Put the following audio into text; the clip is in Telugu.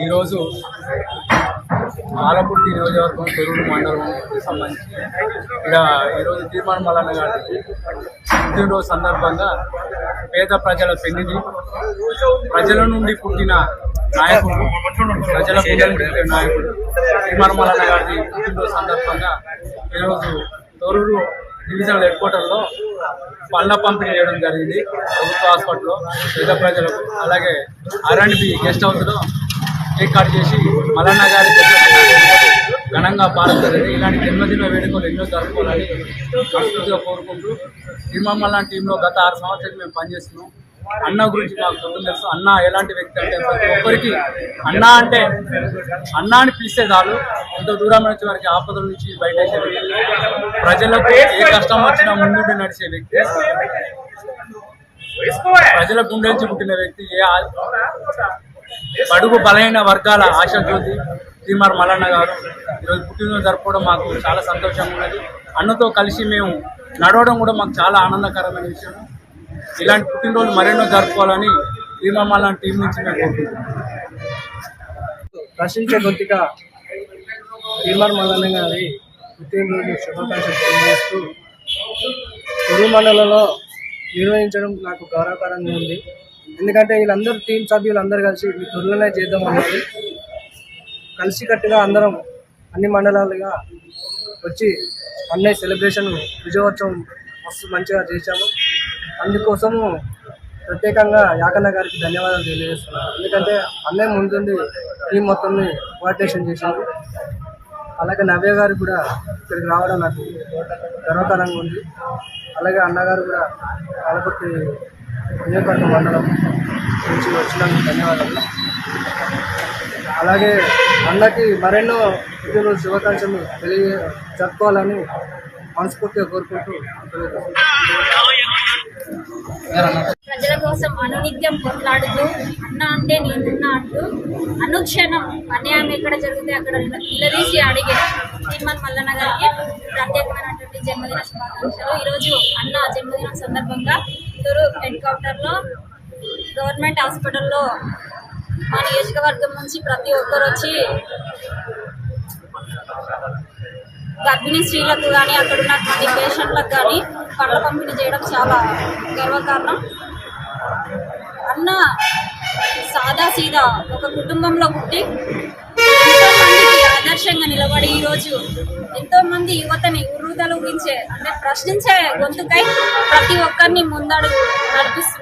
ఈరోజు ఆలపుట్టి నియోజకవర్గం పెరుగు మండలం సంబంధించి ఇక్కడ ఈరోజు తీర్మానం మల్లన్న గారి పుట్టినరోజు సందర్భంగా పేద ప్రజల పెన్నిధి ప్రజల నుండి పుట్టిన నాయకుడు ప్రజల గుండెల పుట్టిన నాయకుడు తీర్మానం మల్లన్న గారి పుట్టినరోజు సందర్భంగా ఈరోజు తొరూరు డివిజనల్ హెడ్ క్వార్టర్లో పళ్ళ పంపిణీ చేయడం జరిగింది. ప్రభుత్వ హాస్పిటల్లో పేద ప్రజలకు అలాగే ఆర్ఎండ్బి గెస్ట్ హౌస్లో కేక్ కట్ చేసి మలన్న గారి ఘనంగా పాల్గొన్నది ఇలాంటి జన్మదిన వేడుకలు ఎన్నో జరుపుకోవాలని మనస్ఫూర్తిగా కోరుకుంటూ నిర్మల్ టీంలో గత ఆరు సంవత్సరాలు మేము పనిచేస్తున్నాం. అన్న గురించి మాకు పొద్దున్న తెలుసు. అన్న ఎలాంటి వ్యక్తి అంటే ప్రతి ఒక్కరికి అన్న అంటే అన్న అని పిలిస్తే చాలు. ఎంతో దూరం నుంచి వారికి ఆపదల నుంచి బయటేసే వ్యక్తి. ప్రజలకు ఏ కష్టం వచ్చినా ముందుండి నడిచే వ్యక్తి. ప్రజల గుండె నుంచి పుట్టిన వ్యక్తి ఏ పడుగు బడుగు బలైన వర్గాల ఆశ జ్యోతి శ్రీమార్ మల్లన్న గారు. ఈరోజు పుట్టినరోజు జరుపుకోవడం మాకు చాలా సంతోషంగా ఉన్నది. అన్నతో కలిసి మేము నడవడం కూడా మాకు చాలా ఆనందకరమైన విషయం. ఇలాంటి పుట్టినరోజు మరెన్నో జరుపుకోవాలని శ్రీమార్ లాంటి టీం నుంచి మేము కోరుకుంటున్నాం. ప్రశ్నించే గొంతుక తీర్మార్ మల్లన్న గారి పుట్టినరోజు శుభాకాంక్షలు తెలియజేస్తూ తిరుమలలో మండలంలో నిర్వహించడం నాకు గౌరవకరంగా ఉంది. ఎందుకంటే వీళ్ళందరూ టీం సభ్యులందరూ కలిసి ఈ త్వరలోనే చేద్దాం అన్నది. కలిసికట్టుగా అందరం అన్ని మండలాలుగా వచ్చి అన్నయ్య సెలబ్రేషన్ విజయోత్సవం మస్తు మంచిగా చేశాము. అందుకోసము ప్రత్యేకంగా యాకన్న గారికి ధన్యవాదాలు తెలియజేస్తున్నాను. ఎందుకంటే అన్నయ్య ముందుండి టీం మొత్తంని కోఆర్డినేషన్ చేసింది అలాగే నవ్య గారు కూడా ఇక్కడికి రావడం నాకు గర్వకరంగా ఉంది. అలాగే అన్నగారు కూడా కలపతి నియోజకవర్గ మండలం నుంచి వచ్చినందుకు ధన్యవాదాలు. అలాగే అన్నకి మరెన్నో ఇతరులు శుభాకాంక్షలు తెలియ జరుపుకోవాలని మనస్ఫూర్తిగా కోరుకుంటూ ప్రజల కోసం అనునిత్యం కొట్లాడుతూ అన్న అంటే నేనున్నా అంటూ అనుక్షణం అన్యాయం ఎక్కడ జరిగితే అక్కడ నిలదీసి అడిగే శ్రీమన్ మల్లన్న గారికి ప్రత్యేకమైనటువంటి జన్మదిన శుభాకాంక్షలు. ఈరోజు అన్న జన్మదినం సందర్భంగా తూరు హెడ్క్వార్టర్లో గవర్నమెంట్ హాస్పిటల్లో మా నియోజకవర్గం నుంచి ప్రతి ఒక్కరు వచ్చి గర్భిణీ స్త్రీలకు కానీ అక్కడ ఉన్నటువంటి పేషెంట్లకు కానీ పళ్ళ పంపిణీ చేయడం చాలా గర్వకారణం. అన్న సాదా సీదా ఒక కుటుంబంలో పుట్టి ఎంతో మందికి ఆదర్శంగా నిలబడి ఈరోజు ఎంతో మంది యువతని ఉర్రూతలూగించే అంటే ప్రశ్నించే గొంతుకై ప్రతి ఒక్కరిని ముందడుగు నడిపిస్తున్నటువంటి